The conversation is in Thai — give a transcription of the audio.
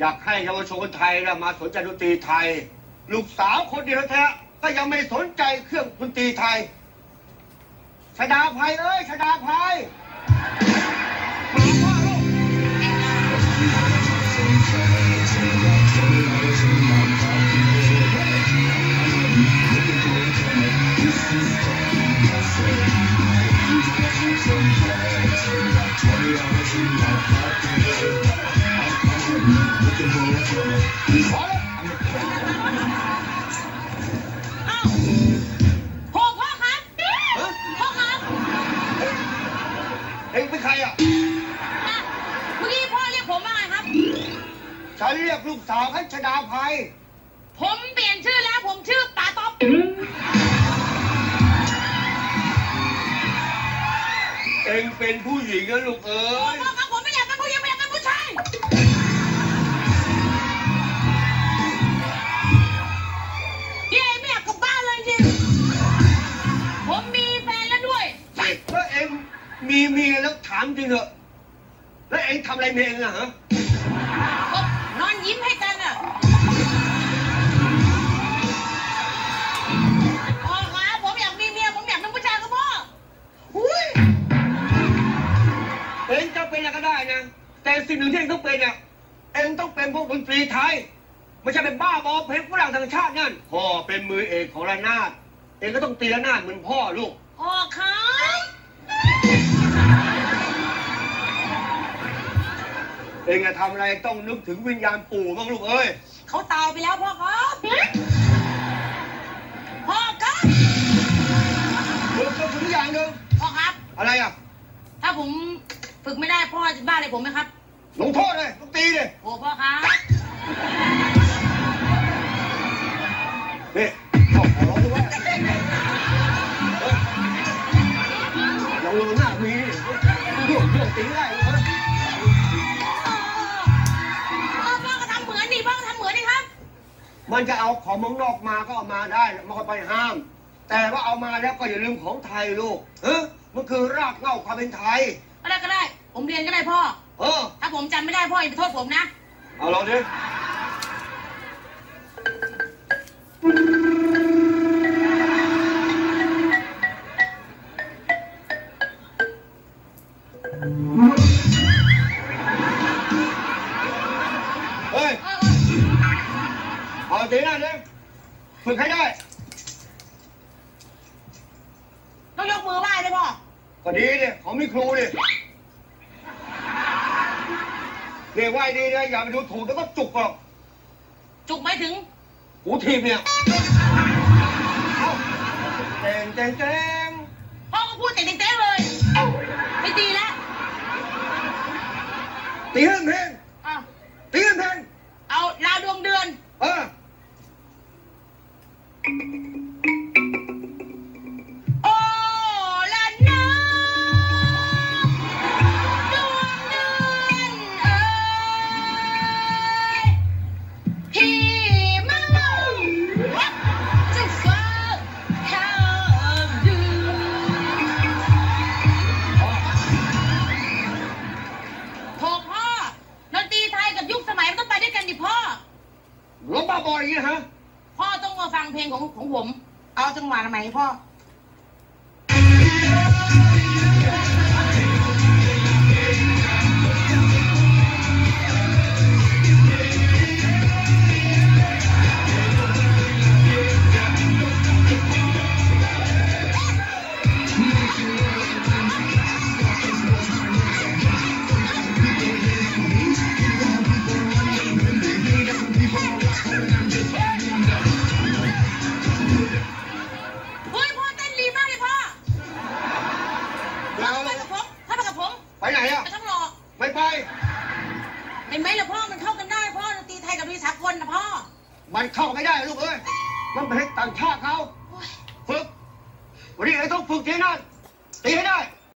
อยากให้เยาวชนคนไทยนะมาสนใจดนตรีไทย ลูกสาวคนเดียวแท้ก็ยังไม่สนใจเครื่องดนตรีไทยชดาภัยเอ้ยชดาภัย ฉันเรียกลูกสาวให้ชดาภัย ผมเปลี่ยนชื่อแล้วผมชื่อป๋าต๊อบเอ็งเป็นผู้หญิงนะลูกเอ้พ่อยครับผมไม่อยากเป็นผู้หญิงไม่อยากเป็นผู้ชายเย้ไม่อยากกลับบ้านเลยจริงผมมีแฟนแล้วด้วยแล้วเอ็งมีเมียแล้วถามจริงเหรอะแล้วเอ็งทำอะไรเมียเอ็งอะฮะก็นอน ยิ้มให้กันอะพ่อครับผมอยากมีเมียผมอยากเป็นผู้ชายครับพ่ออุ้ยเอ็งจะเป็นอะไรก็ได้นะ แต่สิ่งหนึ่งที่เอ็งต้องเป็นอะเอ็งต้องเป็นพวกดนตรีไทยไม่ใช่เป็นบ้าบอเพลงฝรั่งต่างชาตินั่นพ่อเป็นมือเอกของระนาดเอ็งก็ต้องตีระนาดเหมือนพ่อลูก เอ็งจะทำอะไรต้องนึกถึงวิญญาณปู่บ้างลูกเอ้ยเขาตายไปแล้วพ่อครับพ่อครับนึกถึงอย่างหนึ่งพ่อครับ อะไรอะถ้าผมฝึกไม่ได้พ่อจะบ้าอะไรผมไหมครับลงโทษเลยต้องตีเลยโอ้พ่อครับนี่เอาขอร้องด้วยเราลงหน้ามีเรื่องเรื่องตีได้ มันจะเอาของเมืองนอกมาก็เอามาได้มันก็ไปห้าม แต่ว่าเอามาแล้วก็อย่าลืมของไทยลูกเออมันคือรากเหง้าความเป็นไทยก็ได้ก็ได้ ผมเรียนก็ได้พ่อ เออ ถ้าผมจำไม่ได้พ่ออย่าไปโทษผมนะ เอาลองดิ เอาตีหน้าดิฝึกให้ได้ต้องยกมือไหว้ด้วยพ่อก็ดีดิเขามีครูดิเรียกว่าดีนะอย่าไปดูถูกแล้วก็จุกหรอกจุกไม่ถึงหูทีบเนี่ยเอ้าเต่งเต่งเต่งพ่อก็พูดแต่เต้ๆเลย ไม่ตีแล้วตีให้เพลงอ้าว มบ้าบออย่างนี้นะฮะพ่อต้องมาฟังเพลงของของผม เอาจังหวะไหนพ่อ มันเข้าไม่ได้ลูกเอ้ยมันเป็นต่างชาติเขาโอ๊ยฝึกวันนี้ไอ้ต้องฝึกที่นั่นตีให้ได้